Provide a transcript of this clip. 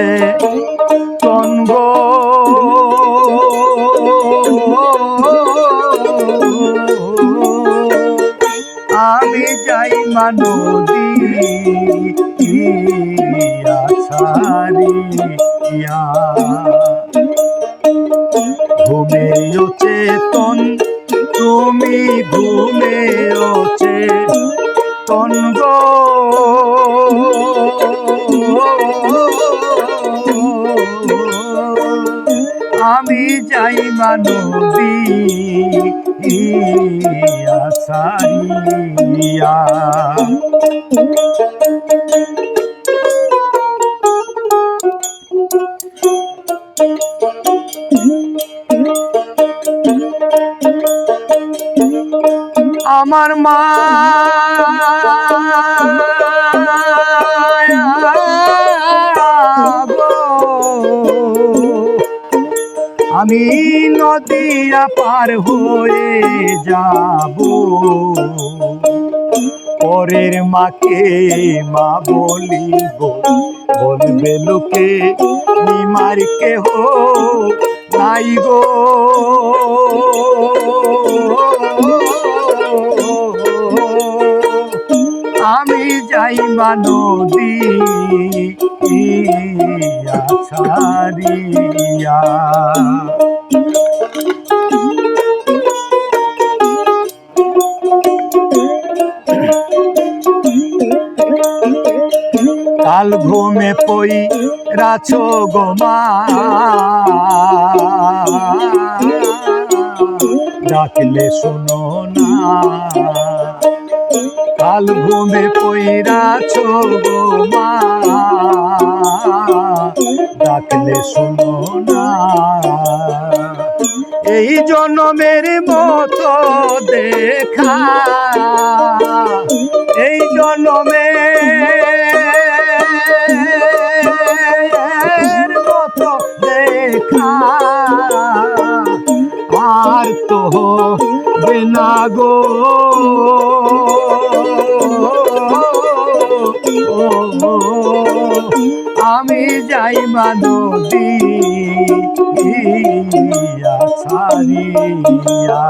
আছে তন্ব আমি যাই মানুদি ছাড়িয়া ঘুমেও চেতন তুমি ঘুমেও চেতন গো। যাই মানবী সারিয়া আমার মা আমি নদিয়া পার হয়ে যাব। পরের মাকে মা বলিব, বলবে লোকে, নিমার কেহ নাই গো। আমি যাই মানদী ছাড়িয়া। কাল ঘুমে পই রাছো গোমা ডাকলে শোনো না। কাল ঘুমে পইরাছো গোমা ডাকলে শোনো না। এই জন্মের মতো দেখা। এই জন্মের মতো দেখা। আর তো বিনা গো। আমি যাই মানবী ছাড়িয়া।